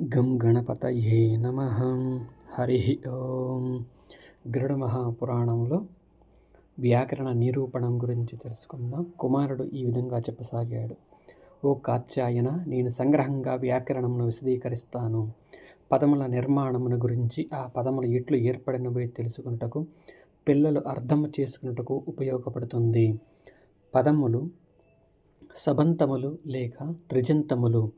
గం గణపతయే నమ. హరి ఓం. గరుడ మహాపురాణంలో వ్యాకరణ నిరూపణం గురించి తెలుసుకుందాం. కుమారుడు ఈ విధంగా చెప్పసాగాడు. ఓ కాత్యాయన నేను సంగ్రహంగా వ్యాకరణమును విశదీకరిస్తాను. పదముల నిర్మాణమును గురించి ఆ పదములు ఎట్లు ఏర్పడినవి తెలుసుకున్నటకు పిల్లలు అర్థం చేసుకున్నటకు ఉపయోగపడుతుంది. పదములు సబంతములు లేక త్రిజంతములు.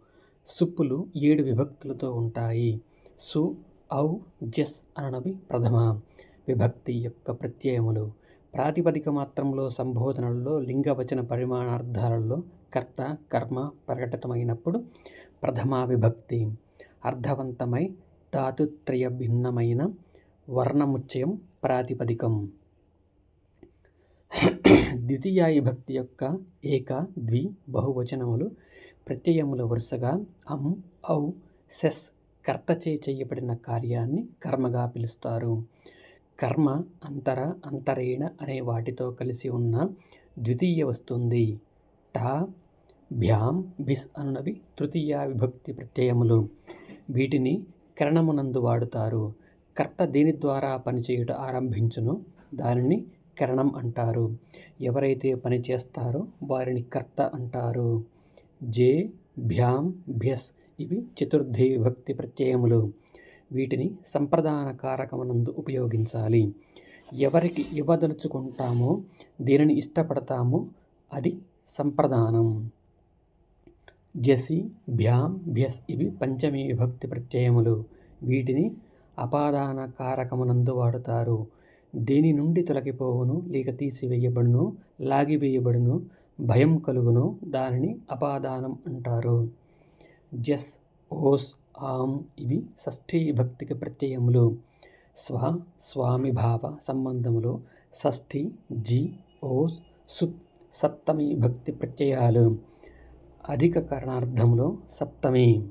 సుప్పులు ఏడు విభక్తులతో ఉంటాయి. సు ఔ జస్ అనవి ప్రథమ విభక్తి యొక్క ప్రత్యయములు. ప్రాతిపదిక మాత్రంలో సంబోధనల్లో లింగవచన పరిమాణార్థాలలో కర్త కర్మ ప్రకటితమైనప్పుడు ప్రథమా విభక్తి. అర్థవంతమై ధాతుత్రయ భిన్నమైన వర్ణముచ్చయం ప్రాతిపదికం. ద్వితీయ విభక్తి యొక్క ఏక ద్వి బహువచనములు ప్రత్యయముల వరుసగా అం ఔ సెస్ కర్తచే చేయబడిన కార్యాన్ని కర్మగా పిలుస్తారు. కర్మ అంతర అంతరేణ అనే వాటితో కలిసి ఉన్న ద్వితీయ వస్తుంది. టా భ్యాం బిస్ అనునవి తృతీయ విభక్తి ప్రత్యయములు. వీటిని కరణమునందు వాడుతారు. కర్త దీని ద్వారా పనిచేయుట ఆరంభించును? దానిని కరణం అంటారు. ఎవరైతే పని చేస్తారో వారిని కర్త అంటారు. జే భ్యాం భ్యస్ ఇవి చతుర్థి విభక్తి ప్రత్యయములు. వీటిని సంప్రదాన కారకమునందు ఉపయోగించాలి. ఎవరికి ఇవ్వదలుచుకుంటామో దేనిని ఇష్టపడతామో అది సంప్రదానం. జసి భ్యాం భ్యస్ ఇవి పంచమీ విభక్తి ప్రత్యయములు. వీటిని అపాదాన కారకమునందు వాడుతారు. దేని నుండి తొలగిపోవును లేక తీసివేయబడును లాగివేయబడును భయం కలుగును దానిని అపాదానం అంటారు. జస్ ఓస్ ఆం ఇవి షష్ఠీ భక్తికి ప్రత్యయములు. స్వ స్వామి భావ సంబంధములు. షష్ఠి జి ఓస్ సు సప్తమి భక్తి ప్రత్యయాలు. అధిక కరణార్థంలో సప్తమి.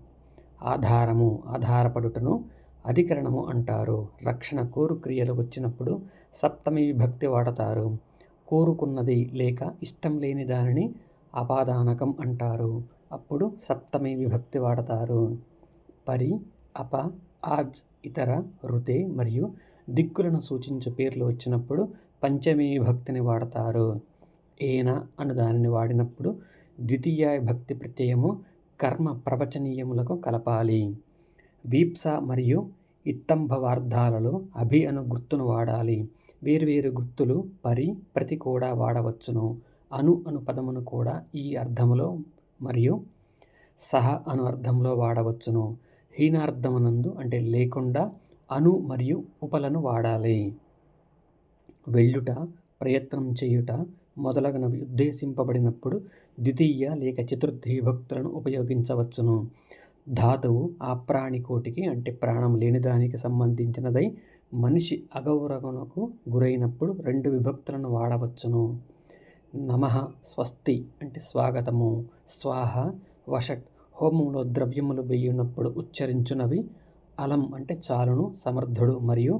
ఆధారము ఆధారపడుటను అధికరణము అంటారు. రక్షణ కోరు క్రియలు వచ్చినప్పుడు సప్తమి విభక్తి వాడతారు. కోరుకున్నది లేక ఇష్టం లేని దానిని అపాదానకం అంటారు. అప్పుడు సప్తమి విభక్తి వాడతారు. పరి అప ఆజ్ ఇతర రుతే మరియు దిక్కులను సూచించే పేర్లు వచ్చినప్పుడు పంచమీ విభక్తిని వాడతారు. ఏన అను దానిని వాడినప్పుడు ద్వితీయ భక్తి ప్రత్యయము కర్మ ప్రవచనీయములకు కలపాలి. వీప్స మరియు ఇత్తంభవార్థాలలో అభి అను గుర్తును వాడాలి. వేరువేరు గుర్తులు పరి ప్రతి కూడా వాడవచ్చును. అను అను పదమును కూడా ఈ అర్థములో మరియు సహ అను అర్థంలో వాడవచ్చును. హీనార్థమునందు అంటే లేకుండా అను మరియు ఉపలను వాడాలి. వెళ్ళుట ప్రయత్నం చేయుట మొదలగునవి ఉద్దేశింపబడినప్పుడు ద్వితీయ లేక చతుర్థి భక్తులను ఉపయోగించవచ్చును. ధాతువు ఆ ప్రాణికోటికి అంటే ప్రాణం లేనిదానికి సంబంధించినదై మనిషి అగౌరవమునకు గురైనప్పుడు రెండు విభక్తులను వాడవచ్చును. నమ స్వస్తి అంటే స్వాగతము స్వాహ వషట్ హోమంలో ద్రవ్యములు వేయునప్పుడు ఉచ్చరించునవి అలం అంటే చాలును సమర్థుడు మరియు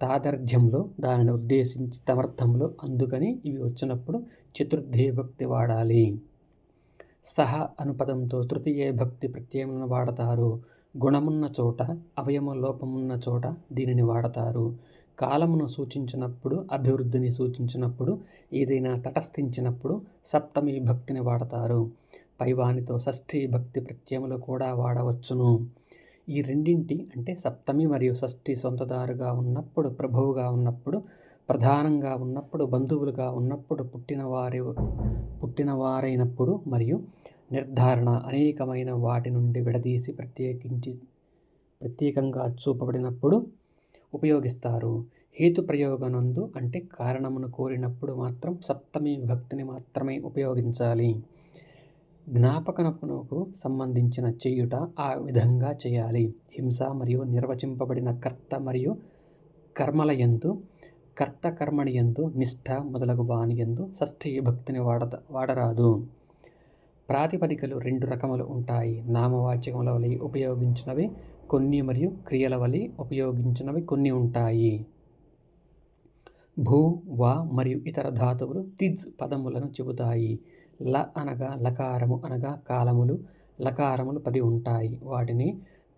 తాదర్ధ్యంలో దానిని ఉద్దేశించి తమర్థంలో అందుకని ఇవి వచ్చినప్పుడు చతుర్థే భక్తి వాడాలి. సహ అనుపదంతో తృతీయ భక్తి ప్రత్యయములను వాడతారు. గుణమున్న చోట అవయవ లోపమున్న చోట దీనిని వాడతారు. కాలమును సూచించినప్పుడు అభివృద్ధిని సూచించినప్పుడు ఏదైనా తటస్థించినప్పుడు సప్తమి భక్తిని వాడతారు. పైవానితో షష్ఠీ భక్తి ప్రత్యయములు కూడా వాడవచ్చును. ఈ రెండింటి అంటే సప్తమి మరియు షష్ఠి సొంతదారుగా ఉన్నప్పుడు ప్రభువుగా ఉన్నప్పుడు ప్రధానంగా ఉన్నప్పుడు బంధువులుగా ఉన్నప్పుడు పుట్టినవారి పుట్టినవారైనప్పుడు మరియు నిర్ధారణ అనేకమైన వాటి నుండి విడదీసి ప్రత్యేకించి ప్రత్యేకంగా చూపబడినప్పుడు ఉపయోగిస్తారు. హేతు ప్రయోగనందు అంటే కారణమును కోరినప్పుడు మాత్రం సప్తమి భక్తిని మాత్రమే ఉపయోగించాలి. జ్ఞాపకనకు సంబంధించిన చేయుట ఆ విధంగా చేయాలి. హింస మరియు నిర్వచింపబడిన కర్త మరియు కర్మల ఎందు కర్త కర్మని ఎందు నిష్ఠ మొదలగు వాని ఎందు షష్ఠీ భక్తిని వాడత వాడరాదు. ప్రాతిపదికలు రెండు రకములు ఉంటాయి. నామవాచకముల వలె ఉపయోగించినవి కొన్ని మరియు క్రియల వలె ఉపయోగించినవి కొన్ని ఉంటాయి. భూ వా మరియు ఇతర ధాతువులు తిజ్ పదములను చెబుతాయి. ల అనగా లకారము అనగా కాలములు లకారములు పది ఉంటాయి. వాటిని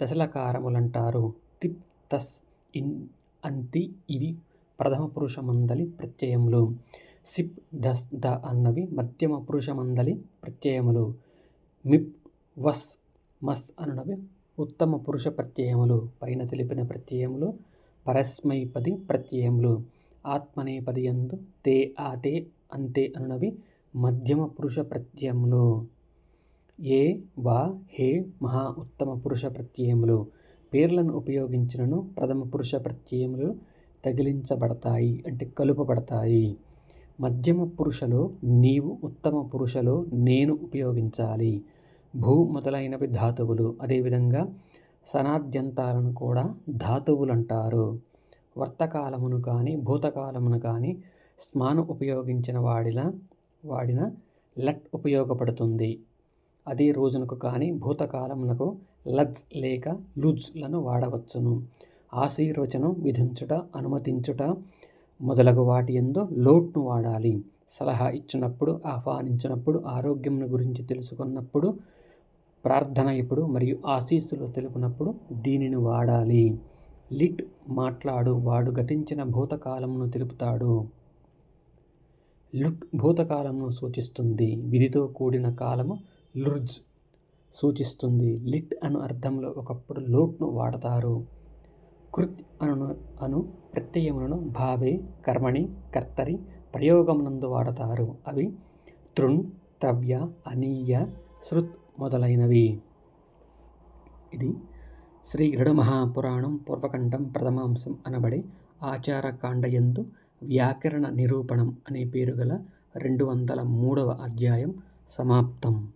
దశలకారములంటారు. తిప్ తస్ ఇన్ అంతి ఇవి ప్రథమ పురుషమందలి ప్రత్యయములు. సిప్ దస్ ద అన్నవి మధ్యమ పురుషమందలి ప్రత్యయములు. మిప్ వస్ మస్ అనునవి ఉత్తమ పురుష ప్రత్యయములు. పైన తెలిపిన ప్రత్యయములు పరస్మైపది ప్రత్యయములు. ఆత్మనేపది యందు తే ఆ తే అంతే అనునవి మధ్యమ పురుష ప్రత్యయములు. ఏ వా హే మహా ఉత్తమ పురుష ప్రత్యయములు. పేర్లను ఉపయోగించినను ప్రథమ పురుష ప్రత్యయములు. తగిలించబడతాయి అంటే కలుపబడతాయి. మధ్యమ పురుషలో నీవు ఉత్తమ పురుషలో నేను ఉపయోగించాలి. భూ మొదలైనవి ధాతువులు. అదేవిధంగా సనాద్యంతాలను కూడా ధాతువులు అంటారు వర్తకాలమును కానీ భూతకాలమును కానీ స్మాను ఉపయోగించిన వాడిలా వాడిన లట్ ఉపయోగపడుతుంది. అదే రోజునకు కానీ భూతకాలమునకు లజ్ లేక లుజ్లను వాడవచ్చును. ఆశీర్వచనం విధించుట అనుమతించుట మొదలగు వాటి ఎందు లోట్ను వాడాలి. సలహా ఇచ్చినప్పుడు ఆహ్వానించినప్పుడు ఆరోగ్యం గురించి తెలుసుకున్నప్పుడు ప్రార్థన ఇప్పుడు మరియు ఆశీస్సులు తెలుపునప్పుడు దీనిని వాడాలి. లిట్ మాట్లాడు వాడు గతించిన భూతకాలమును తెలుపుతాడు. లుట్ భూతకాలమును సూచిస్తుంది విధితో కూడిన కాలము లుర్జ్ సూచిస్తుంది. లిట్ అను అర్థంలో ఒకప్పుడు లోట్ను వాడతారు. కృత్ అను అను ప్రత్యయములను భావే కర్మణి కర్తరి ప్రయోగమునందు వాడతారు. అవి తృణ్ త్రవ్య అనీయ శృత్ మొదలైనవి. ఇది శ్రీ గరుడమహాపురాణం పూర్వకంఠం ప్రథమాంశం అనబడే ఆచారకాండయందు వ్యాకరణ నిరూపణం అనే పేరు గల రెండు వందల మూడవ అధ్యాయం సమాప్తం.